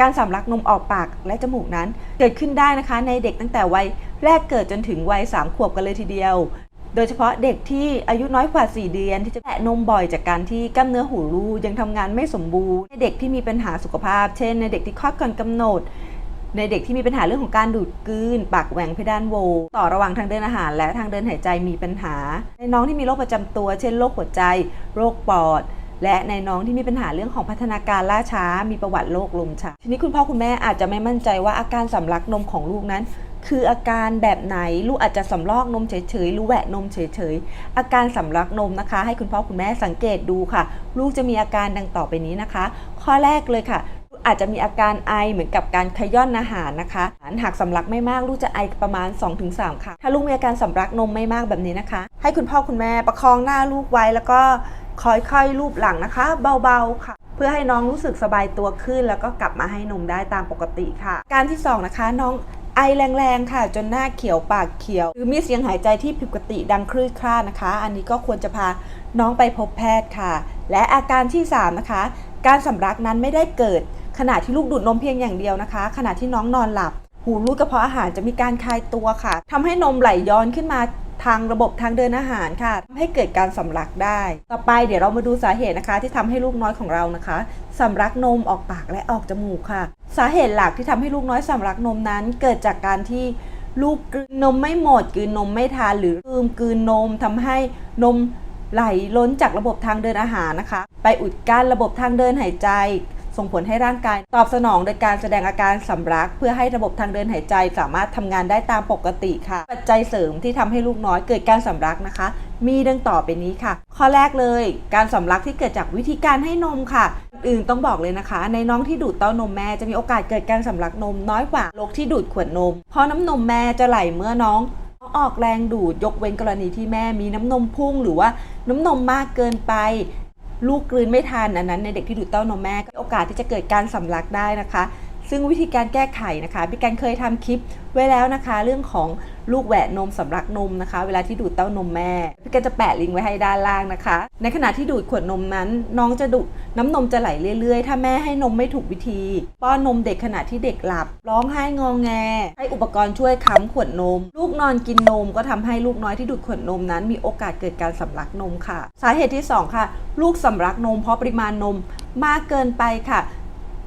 การสำลักนมออกปากและจมูกนั้น เกิดขึ้นได้นะคะในเด็กตั้งแต่วัยแรกเกิดจนถึงวัย 3 ขวบกันเลยทีเดียว โดยเฉพาะเด็กที่อายุน้อยกว่า 4 เดือน ที่จะแตะนมบ่อยจากการที่กล้ามเนื้อหูรูยังทำงานไม่สมบูรณ์ในเด็กที่มีปัญหาสุขภาพ เช่น ในเด็กที่คลอดก่อนกำหนด ในเด็กที่มีปัญหาเรื่องของการดูดกลืน ปากแหว่งเพดานโว ต่อระหว่างทางเดินอาหาร และทางเดินหายใจมีปัญหา ในน้องที่มีโรคประจำตัว เช่นโรคหัวใจ โรคปอด และในน้องที่มีปัญหาเรื่องของพัฒนาการล่าช้า มีประวัติโรคลมชักทีนี้คุณพ่อคุณแม่อาจจะไม่มั่นใจว่าอาการสำลักนมของลูกนั้น คืออาการแบบไหนลูกอาจจะสำลอกนมเฉยๆหรือแหวะนมเฉยๆอาการสำลักนมนะคะ ให้คุณพ่อคุณแม่สังเกตดูค่ะ ลูกจะมีอาการดังต่อไปนี้นะคะ ข้อแรกเลยค่ะอาจจะมีอาการไอเหมือนกับการขย้อนอาหารนะคะ หากสำลักไม่มากลูกจะไอประมาณ 2-3 ครั้ง ถ้าลูกมีอาการสำลักนมไม่มากแบบนี้นะคะ ให้คุณพ่อคุณแม่ประคองหน้าลูกไว้แล้วก็ ค่อยๆ ลูบหลังนะคะ เบาๆค่ะ เพื่อให้น้องรู้สึกสบายตัวขึ้น แล้วก็กลับมาให้นมได้ตามปกติค่ะ การที่สองนะคะน้องไอแรงๆ ค่ะ จนหน้าเขียวปากเขียว หรือมีเสียงหายใจที่ผิดปกติดังคลื่นคลาดนะคะ อันนี้ก็ควรจะพาน้องไปพบแพทย์ค่ะ และอาการที่สามนะคะ การสำลักนั้นไม่ได้เกิด ขณะที่ลูกดูดนมเพียงอย่างเดียวนะคะ ขณะที่น้องนอนหลับ หูรูดกระเพาะอาหารจะมีการคลายตัวค่ะทำให้นมไหลย้อนขึ้นมา ทางระบบทางเดินอาหารค่ะทำให้เกิดการสำลักได้ ต่อไปเดี๋ยวเรามาดูสาเหตุนะคะ ที่ทำให้ลูกน้อยของเรานะคะสำลักนมออกปากและออกจมูกค่ะ สาเหตุหลักที่ทำให้ลูกน้อยสำลักนมนั้น เกิดจากการที่ลูกกลืนนมไม่หมดกลืนนมไม่ทานหรือลืมกลืนนมทำให้นมไหลล้นจากระบบทางเดินอาหารนะคะ ไปอุดกั้นระบบทางเดินหายใจ ส่งผลให้ร่างกาย ตอบสนองโดยการแสดงอาการสำลัก เพื่อให้ระบบทางเดินหายใจสามารถทำงานได้ตามปกติค่ะ ปัจจัยเสริมที่ทำให้ลูกน้อยเกิดการสำลักนะคะ มีดังต่อไปนี้ค่ะ ข้อแรกเลย การสำลักที่เกิดจากวิธีการให้นมค่ะอื่นต้องบอกเลยนะคะ ในน้องที่ดูดเต้านมแม่จะมีโอกาสเกิดการสำลักนมน้อยกว่าโรคที่ดูดขวดนม เพราะน้ำนมแม่จะไหลเมื่อน้องออกแรงดูดยกเว้นกรณีที่แม่มีน้ำนมพุ่งหรือว่าน้ำนมมากเกินไป ลูกกลืนไม่ทานอันนั้นในเด็กที่ดูดเต้านมแม่ก็โอกาสที่จะเกิดการสำลักได้นะคะ ซึ่งวิธีการแก้ไขนะคะพี่การเคยทำคลิปไว้แล้วนะคะ เรื่องของลูกแหวะนมสำลักนมนะคะ เวลาที่ดูดเต้านมแม่พี่การจะแปะลิงก์ไว้ให้ด้านล่างนะคะ ในขณะที่ดูดขวดนมนั้น น้องจะดูดน้ำนมจะไหลเรื่อยๆ ถ้าแม่ให้นมไม่ถูกวิธี ป้อนนมเด็กขณะที่เด็กหลับ ร้องไห้งองแง ให้อุปกรณ์ช่วยค้ำขวดนม ลูกนอนกินนมก็ทำให้ลูกน้อยที่ดูดขวดนมนั้น มีโอกาสเกิดการสำลักนมค่ะ สาเหตุที่สองค่ะ ลูกสำลักนมเพราะปริมาณนมมากเกินไปค่ะ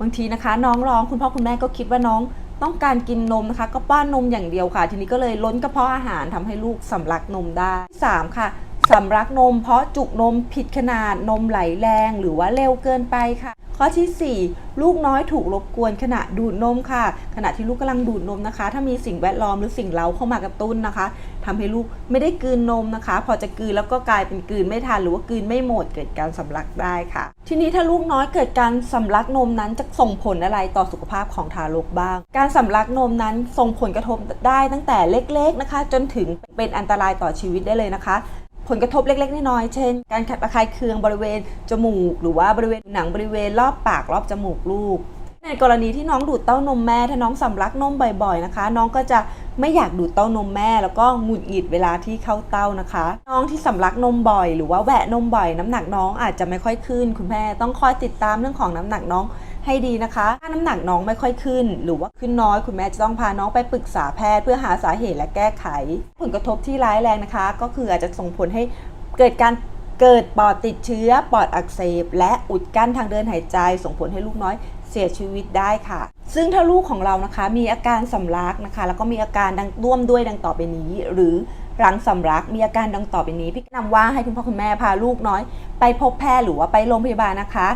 บางทีนะคะ น้องร้องคุณพ่อคุณแม่ก็คิดว่าน้องต้องการกินนมนะคะ ก็ป้อนนมอย่างเดียวค่ะ ทีนี้ก็เลยล้นกระเพาะอาหารทำให้ลูกสำลักนมได้ 3 ค่ะสำลักนม เพราะจุกนมผิดขนาดนมไหลแรงหรือว่าเร็วเกินไปค่ะ ข้อทีสี่4 ลูกน้อยถูกรบกวนขณะดูดนมค่ะ ขณะที่ลูกกำลังดูดนมนะคะ ถ้ามีสิ่งแวดล้อมหรือสิ่งเล้าเข้ามากระตุ้นนะคะ ทำให้ลูกไม่ได้กืนนมนะคะ พอจะกืนแล้วก็กลายเป็นกืนไม่ทันหรือว่ากืนไม่หมดเกิดการสำลักได้ค่ะ ทีนี้ถ้าลูกน้อยเกิดการสำลักนมนั้นจะส่งผลอะไรต่อสุขภาพของทารกบ้าง การสำลักนมนั้นส่งผลกระทบได้ตั้งแต่เล็กๆนะคะ จนถึงเป็นอันตรายต่อชีวิตได้เลยนะคะผลกระทบเล็ก ๆ น้อยๆ เช่น การขัดระคายเคืองบริเวณจมูก หรือว่าบริเวณหนังบริเวณรอบปากรอบจมูกลูก ในกรณีที่น้องดูดเต้านมแม่ ถ้าน้องสำลักนมบ่อยๆนะคะ น้องก็จะไม่อยากดูดเต้านมแม่ แล้วก็หงุดหงิดเวลาที่เข้าเต้านะคะ น้องที่สำลักนมบ่อย หรือว่าแหวะนมบ่อย น้ำหนักน้องอาจจะไม่ค่อยขึ้น คุณแม่ต้องคอยติดตามเรื่องของน้ำหนักน้องให้ดีนะคะ ถ้าน้ำหนักน้องไม่ค่อยขึ้น หรือว่าขึ้นน้อย คุณแม่จะต้องพาน้องไปปรึกษาแพทย์เพื่อหาสาเหตุและแก้ไข ผลกระทบที่ร้ายแรงนะคะ ก็คืออาจจะส่งผลให้เกิดการ เกิดปอดติดเชื้อ ปอดอักเสบ และอุดกั้นทางเดินหายใจ ส่งผลให้ลูกน้อยเสียชีวิตได้ค่ะ ซึ่งถ้าลูกของเรานะคะ มีอาการสำลักนะคะ แล้วก็มีอาการดังร่วมด้วยดังต่อไปนี้ หรือหลังสำลัก มีอาการดังต่อไปนี้ พี่แนะนำว่าให้คุณพ่อคุณแม่พาลูกน้อย ไปพบแพทย์หรือว่าไปโรงพยาบาลนะคะ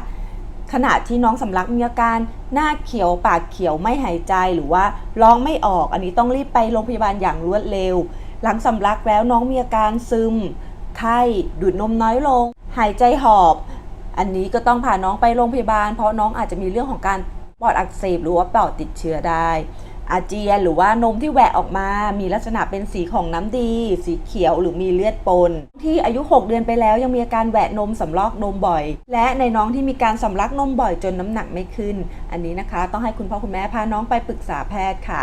ขณะที่น้องสำลักมีอาการหน้าเขียวปากเขียวไม่หายใจหรือว่าร้องไม่ออก อันนี้ต้องรีบไปโรงพยาบาลอย่างรวดเร็ว หลังสำลักแล้วน้องมีอาการซึม ไข้ดูดนมน้อยลง หายใจหอบ อันนี้ก็ต้องพาน้องไปโรงพยาบาล เพราะน้องอาจจะมีเรื่องของการปอดอักเสบหรือว่าปอดติดเชื้อได้ อาเจียนหรือว่านมที่แหวะออกมา มีลักษณะเป็นสีของน้ำดี สีเขียวหรือมีเลือดปน ที่อายุ 6 เดือนไปแล้วยังมีอาการแหวะนมสำลอกนมบ่อย และในน้องที่มีการสำลักนมบ่อยจนน้ำหนักไม่ขึ้น อันนี้นะคะ ต้องให้คุณพ่อคุณแม่พาน้องไปปรึกษาแพทย์ค่ะ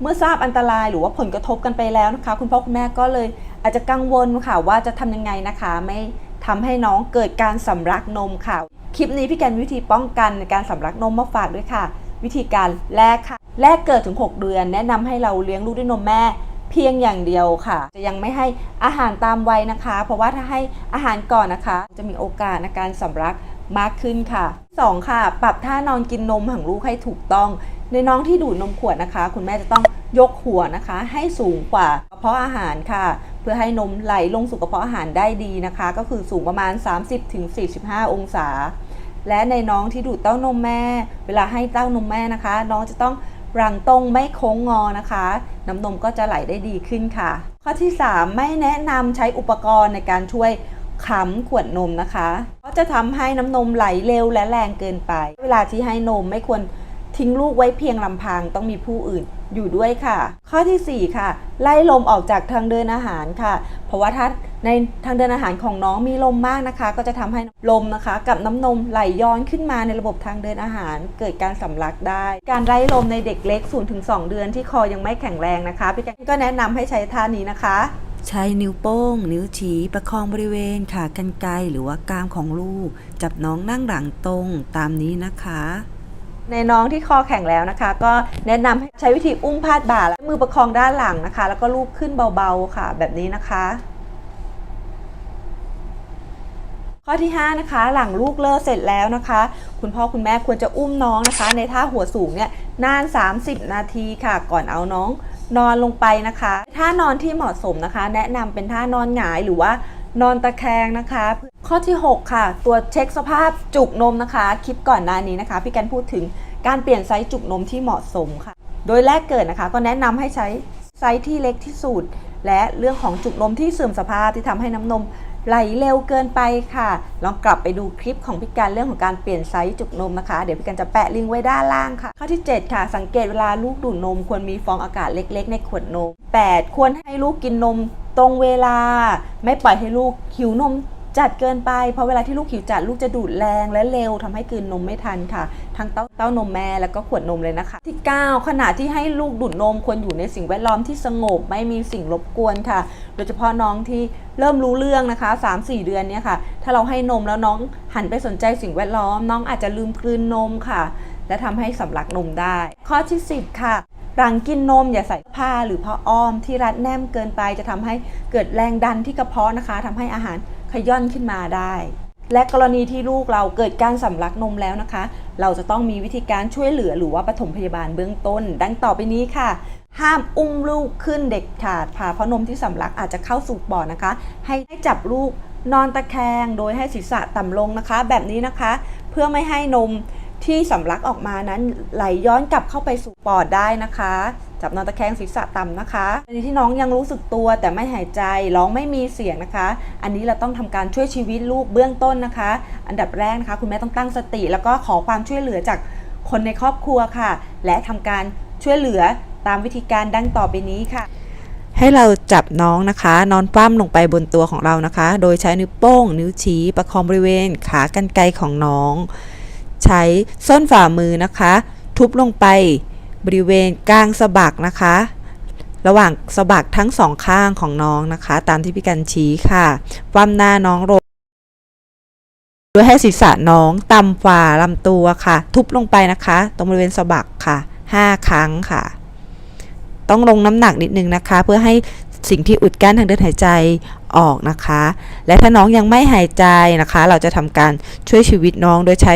เมื่อทราบอันตรายหรือว่าผลกระทบกันไปแล้วนะคะ คุณพ่อคุณแม่ก็เลย อาจจะกังวลค่ะว่าจะทำยังไงนะคะ ไม่ทำให้น้องเกิดการสำลักนมค่ะ คลิปนี้พี่แกนวิธีป้องกันการสำลักนมมาฝากด้วยค่ะ วิธีการแรกค่ะ แรกเกิดถึง 6 เดือน แนะนำให้เราเลี้ยงลูกด้วยนมแม่เพียงอย่างเดียวค่ะ จะยังไม่ให้อาหารตามวัยนะคะ เพราะว่าถ้าให้อาหารก่อนนะคะ จะมีโอกาสในการสำลักมากขึ้นค่ะ 2 ค่ะ ปรับท่านอนกินนมของลูกให้ถูกต้อง ในน้องที่ดูดนมขวดนะคะ คุณแม่จะต้องยกหัวนะคะ ให้สูงกว่ากระเพาะอาหารค่ะ เพื่อให้นมไหลลงสู่กระเพาะอาหารได้ดีนะคะ ก็คือสูงประมาณ 30-45 องศา และในน้องที่ดูดเต้านมแม่ เวลาให้เต้านมแม่นะคะ น้องจะต้องรังตรงไม่โค้งงอนะคะ น้ำนมก็จะไหลได้ดีขึ้นค่ะ ข้อที่ 3 ไม่แนะนำใช้อุปกรณ์ในการช่วยค้ำขวดนมนะคะเพราะจะทำให้น้ำนมไหลเร็วและแรงเกินไป เวลาที่ให้นมไม่ควรทิ้งลูกไว้เพียงลำพังต้องมีผู้อื่น อยู่ด้วยค่ะ ข้อทีสี่ 4 ค่ะ ไล่ลมออกจากทางเดินอาหารค่ะ เพราะว่าถ้าในทางเดินอาหารของน้องมีลมมากนะคะ ก็จะทำให้ลมนะคะ กับน้ำนมไหลย้อนขึ้นมาในระบบทางเดินอาหาร เกิดการสำลักได้ การไล่ลมในเด็กเล็ก0ถึง2เดือนที่คอยังไม่แข็งแรงนะคะพี่แกก็แนะนำให้ใช้ท่านี้นะคะใช้นิ้วโป้ง นิ้วชี้ประคองบริเวณขากรรไกรหรือว่ากามของลูก จับน้องนั่งหลังตรงตามนี้นะคะ ในน้องที่คอแข็งแล้วนะคะ ก็แนะนำให้ใช้วิธีอุ้มพาดบ่าและมือประคองด้านหลังนะคะ แล้วก็ลูบขึ้นเบาๆค่ะ แบบนี้นะคะ ข้อที่5นะคะหลังลูกเลิกเสร็จแล้วนะคะ คุณพ่อคุณแม่ควรจะอุ้มน้องนะคะ ในท่าหัวสูงเนี่ยนาน 30 นาทีค่ะ ก่อนเอาน้องนอนลงไปนะคะ ท่านอนที่เหมาะสมนะคะ แนะนำเป็นท่านอนหงายหรือว่า นอนตะแคงนะคะ ข้อที่ 6 ค่ะ ตัวจเช็คสภาพจุกนมนะคะ คลิปก่อนหน้านี้นะคะ พี่กันพูดถึงการเปลี่ยนไซส์จุกนมที่เหมาะสมค่ะ โดยแรกเกิดนะคะ ก็แนะนำให้ใช้ไซส์ที่เล็กที่สุด และเรื่องของจุกนมที่เสื่อมสภาพที่ทำให้น้ำนมไหลเร็วเกินไปค่ะ ลองกลับไปดูคลิปของพี่การเรื่องของการเปลี่ยนไซส์จุกนมนะคะ เดี๋ยวพี่การจะแปะลิงก์ไว้ด้านล่างค่ะ ข้อที่ 7 ค่ะ สังเกตเวลาลูกดูดนม ควรมีฟองอากาศเล็ก ๆ ในขวดนม 8 ควรให้ลูกกินนม ตรงเวลาไม่ปล่อยให้ลูกหิวนมจัดเกินไปเพราะเวลาที่ลูกหิวจัดลูกจะดูดแรงและเร็วทำให้กลืนนมไม่ทันค่ะ ทั้งเต้าเต้านมแม่แล้วก็ขวดนมเลยนะคะ ที่ 9 ขณะที่ให้ลูกดูดนมควรอยู่ในสิ่งแวดล้อมที่สงบไม่มีสิ่งรบกวนค่ะ โดยเฉพาะน้องที่เริ่มรู้เรื่องนะคะ 3-4 เดือนเนี้ยค่ะ ถ้าเราให้นมแล้วน้องหันไปสนใจสิ่งแวดล้อม น้องอาจจะลืมกลืนนมค่ะ และทำให้สำลักนมได้ ข้อที่ 10 ค่ะ หลังกินนมอย่าใส่ผ้าหรือผ้าอ้อมที่รัดแน่เกินไปจะทำให้เกิดแรงดันที่กระเพาะนะคะทำให้อาหารขย่อนขึ้นมาได้ และกรณีที่ลูกเราเกิดการสำลักนมแล้วนะคะ เราจะต้องมีวิธีการช่วยเหลือหรือว่าปฐมพยาบาลเบื้องต้น ดังต่อไปนี้ค่ะ ห้ามอุ้มลูกขึ้นเด็ดขาดค่ะเพราะนมที่สำลักอาจจะเข้าสู่ปอดนะคะ ให้จับลูกนอนตะแคงโดยให้ศีรษะต่ำลงนะคะ แบบนี้นะคะ เพื่อไม่ให้นม ที่สำลักออกมานั้นไหลย้อนกลับเข้าไปสู่ปอดได้นะคะ จับนอนตะแคงศีรษะต่ำนะคะอันที่น้องยังรู้สึกตัวแต่ไม่หายใจร้องไม่มีเสียงนะคะ อันนี้เราต้องทำการช่วยชีวิตลูกเบื้องต้นนะคะ อันดับแรกนะคะ คุณแม่ต้องตั้งสติ แล้วก็ขอความช่วยเหลือจากคนในครอบครัวค่ะ และทำการช่วยเหลือตามวิธีการดังต่อไปนี้ค่ะให้เราจับน้องนะคะ นอนคว่ำลงไปบนตัวของเรานะคะ โดยใช้นิ้วโป้ง นิ้วชี้ ประคองบริเวณ ขากรรไกรของน้อง ใช้ส้นฝ่ามือนะคะ ทุบลงไปบริเวณกลางสะบักนะคะ ระหว่างสะบักทั้งสองข้างของน้องนะคะ ตามที่พี่กันชี้ค่ะคว่ำหน้าน้องลงโดยให้ศีรษะน้องต่ำฝ่าลำตัวค่ะ ทุบลงไปนะคะ ตรงบริเวณสะบักค่ะ 5 ครั้งค่ะ ต้องลงน้ำหนักนิดนึงนะคะ เพื่อให้สิ่งที่อุดกั้นทางเดินหายใจออกนะคะ และถ้าน้องยังไม่หายใจนะคะ เราจะทำการช่วยชีวิตน้องโดยใช้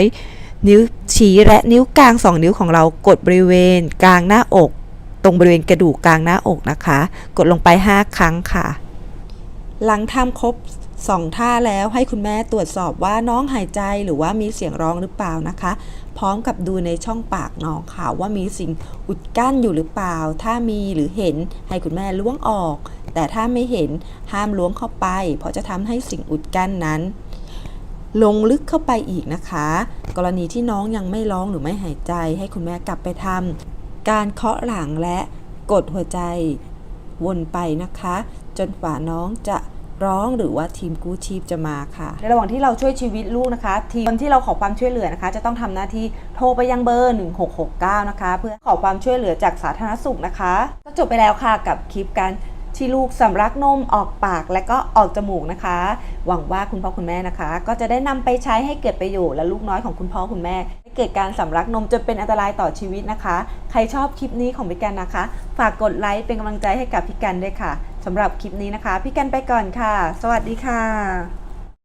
นิ้วชี้และนิ้วกลาง 2 นิ้วของเรากดบริเวณ กลางหน้าอก ตรงบริเวณกระดูกกลางหน้าอกนะคะ กดลงไป 5 ครั้งค่ะ หลังทำครบ2ท่าแล้วให้คุณแม่ตรวจสอบว่าน้องหายใจหรือว่ามีเสียงร้องหรือเปล่านะคะ พร้อมกับดูในช่องปากน้องค่ะว่ามีสิ่งอุดกั้นอยู่หรือเปล่า ถ้ามีหรือเห็นให้คุณแม่ล้วงออก แต่ถ้าไม่เห็นห้ามล้วงเข้าไป เพราะจะทำให้สิ่งอุดกั้นนั้น ลงลึกเข้าไปอีกนะคะ กรณีที่น้องยังไม่ร้องหรือไม่หายใจ ให้คุณแม่กลับไปทำการเคาะหลังและกดหัวใจ วนไปนะคะ จนฝ่าน้องจะร้องหรือว่าทีมกู้ชีพจะมาค่ะ ในระหว่างที่เราช่วยชีวิตลูกนะคะ ทีมที่เราขอความช่วยเหลือนะคะ จะต้องทำหน้าที่โทรไปยังเบอร์ 1669 นะคะ เพื่อขอความช่วยเหลือจากสาธารณสุขนะคะ ก็จบไปแล้วค่ะกับคลิปการ ที่ลูกสำลักนมออกปากและก็ออกจมูกนะคะ หวังว่าคุณพ่อคุณแม่นะคะ ก็จะได้นำไปใช้ให้เกิดประโยชน์และลูกน้อยของคุณพ่อคุณแม่เกิดการสำลักนมจนเป็นอันตรายต่อชีวิตนะคะ ใครชอบคลิปนี้ของพี่กันนะคะ ฝากกดไลค์เป็นกำลังใจให้กับพี่กันด้วยค่ะสำหรับคลิปนี้นะคะพี่กันไปก่อนค่ะ สวัสดีค่ะ